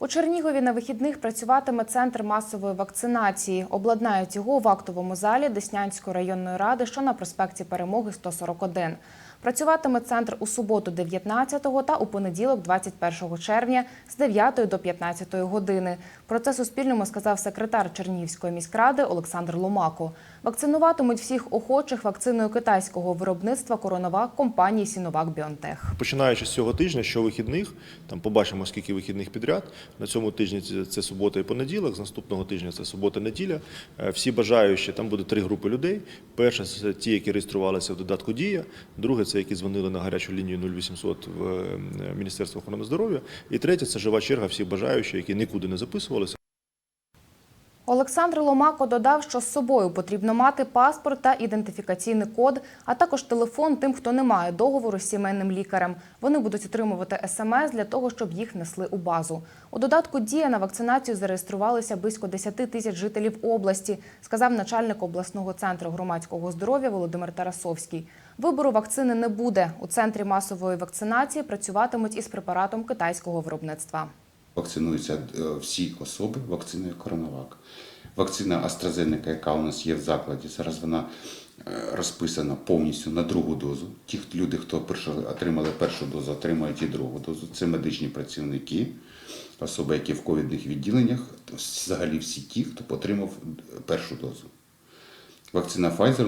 У Чернігові на вихідних працюватиме центр масової вакцинації. Обладнають його в актовому залі Деснянської районної ради, що на проспекті Перемоги 141. Працюватиме центр у суботу 19 та у понеділок 21 червня з 9 до 15 години. Про це Суспільному сказав секретар Чернігівської міськради Олександр Ломако. Вакцинуватимуть всіх охочих вакциною китайського виробництва коронавак компанії Сіновак Біонтех. Починаючи з цього тижня, щовихідних, там побачимо, скільки вихідних підряд. На цьому тижні це- субота і понеділок, з наступного тижня це субота-неділя. Е, Всі бажаючі, там буде три групи людей. Перша це ті, які реєструвалися в додатку Дія. Друге це які дзвонили на гарячу лінію 0800 в е, Міністерство охорони здоров'я. І третє це жива черга всіх бажаючих, які нікуди не записувалися. Олександр Ломако додав, що з собою потрібно мати паспорт та ідентифікаційний код, а також телефон тим, хто не має договору з сімейним лікарем. Вони будуть отримувати смс для того, щоб їх несли у базу. У додатку Дія на вакцинацію зареєструвалися близько 10 тисяч жителів області, сказав начальник обласного центру громадського здоров'я Володимир Тарасовський. Вибору вакцини не буде. У центрі масової вакцинації працюватимуть із препаратом китайського виробництва. Вакцинуються е, всі особи вакциною Коронавак. Вакцина AstraZeneca, яка у нас є в закладі, зараз вона е, розписана повністю на другу дозу. Ті люди, хто отримали першу дозу, отримають і другу дозу. Це медичні працівники, особи, які в ковідних відділеннях, взагалі всі ті, хто отримав першу дозу. Вакцина Pfizer